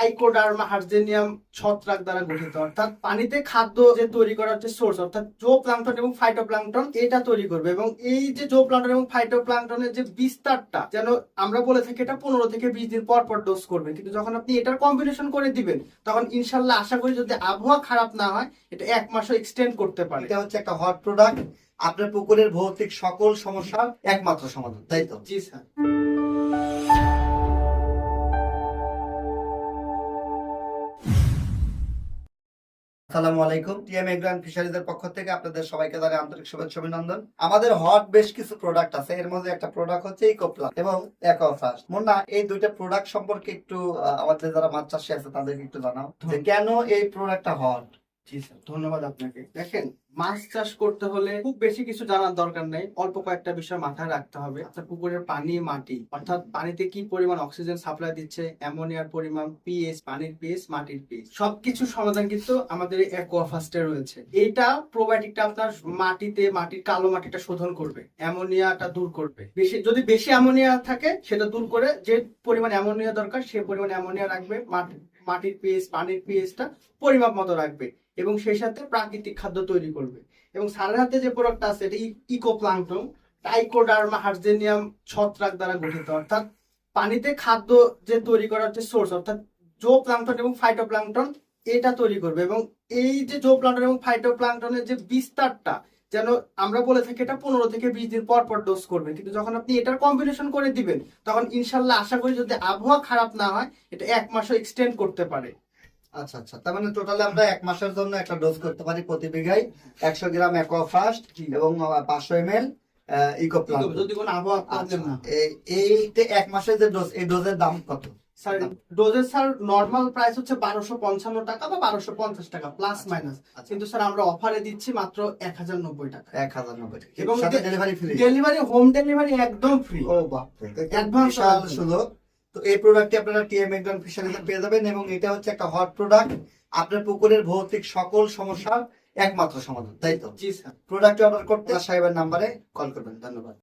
আইকোডার্মা হার্জেনিয়াম ছত্রাক দ্বারা গঠিত। অর্থাৎ পানিতে খাদ্য যে তৈরি করার যে সোর্স অর্থাৎ জো প্লাঙ্কটন এবং এটা তৈরি করবে। এবং এই যে জো প্লাঙ্কটন এবং যে বিস্তারটা যেন আমরা বলে থাকি এটা পনেরো থেকে বিশ দিন পর পর ডোজ করবে। কিন্তু যখন আপনি এটার কম্বিনেশন করে দিবেন তখন ইনশাল্লাহ আশা করি যদি আবহাওয়া খারাপ না হয় এটা এক মাসও এক্সটেন্ড করতে পারে। এটা হচ্ছে একটা হট প্রোডাক্ট আপনার পুকুরের ভৌতিক সকল সমস্যার একমাত্র সমাধান তাই তো? জি স্যার। আলাইকুম। পক্ষ থেকে আপনাদের সবাইকে আন্তরিক অভিনন্দন। আমাদের হট বেশ কিছু প্রোডাক্ট আছে। এর মধ্যে একটা প্রোডাক্ট হচ্ছে এবং এই দুইটা প্রোডাক্ট সম্পর্কে একটু আমাদের যারা আছে তাদেরকে একটু জানাও কেন এই প্রোডাক্টটা হট ধন্যবাদ আপনাকে। দেখেন, মাছ চাষ করতে হলে খুব বেশি কিছু জানার দরকার নেই, অল্প কয়েকটা বিষয় মাথায় রাখতে হবে। আপনার পুকুরের পানি, মাটি, অর্থাৎ পানিতে কি পরিমাণ অক্সিজেন সাপ্লাই দিচ্ছে, অ্যামোনিয়ার পরিমাণ, পিএইচ, পানির পিএইচ, মাটির পিএইচ, সবকিছু সমাধান কিন্তু আমাদের অ্যাকোয়াফাস্টে রয়েছে। এইটা প্রোবায়োটিকটা আপনার মাটিতে, মাটির কালো মাটিটা শোধন করবে, অ্যামোনিয়াটা দূর করবে। বেশি, যদি বেশি অ্যামোনিয়া থাকে, সেটা দূর করে যে পরিমাণ অ্যামোনিয়া দরকার, সে পরিমাণ অ্যামোনিয়া রাখবে মাটি- মাটির পিএইচ পানির পিএইচটা পরিমাপ মতো রাখবে এবং সেই সাথে প্রাকৃতিক খাদ্য তৈরি করবে। এবং সারের হাতে যে প্রোডাক্ট আছে, এটি ইকোপ্লাঙ্কটন টাইকোডার্মা হার্জেনিয়াম ছত্রাক দ্বারা গঠিত। অর্থাৎ পানিতে খাদ্য যে তৈরি করার যে সোর্স, অর্থাৎ জো প্লাঙ্কটন এবং ফাইটোপ্লাঙ্কটন এটা তৈরি করবে। এবং এই যে জো প্লাঙ্কটন এবং ফাইটোপ্লাঙ্কটনের যে বিস্তারটা যেন আমরা বলে থাকি এটা পনেরো থেকে বিশ দিন পর পর ডোজ করবেন কিন্তু যখন আপনি এটার কম্বিনেশন করে দিবেন তখন ইনশাল্লাহ আশা করি যদি আবহাওয়া খারাপ না হয় এটা এক মাসও এক্সটেন্ড করতে পারে। আচ্ছা আচ্ছা। তার মানে টোটালি আমরা এক মাসের জন্য একটা ডোজ করতে পারি প্রতি বিঘায় একশো গ্রাম অ্যাকোফাস্ট এবং পাঁচশো এম এল ইকোপ্লান যদি কোনো আবহাওয়া প্রবলেম না এইতে এক মাসের যে ডোজ এই ডোজের দাম কত? স্যার ডোজের স্যার নর্মাল প্রাইস হচ্ছে বারোশো পঞ্চান্ন টাকা বা বারোশো পঞ্চাশ টাকা প্লাস মাইনাস আচ্ছা। কিন্তু স্যার আমরা অফারে দিচ্ছি মাত্র এক হাজার নব্বই টাকা। এক হাজার নব্বই টাকা। এবং delivery free delivery home delivery একদম ফ্রি ও বিশাল order। সুযোগ। তো এই প্রোডাক্টটি আপনারা টিএম একজন ফিশারিতে পেয়ে যাবেন এবং এটা হচ্ছে একটা হট প্রোডাক্ট আপনার পুকুরের ভৌতিক সকল সমস্যার একমাত্র সমাধান তাই তো? জি স্যার। প্রোডাক্ট অর্ডার করতে সাহেবের নাম্বারে কল করবেন ধন্যবাদ।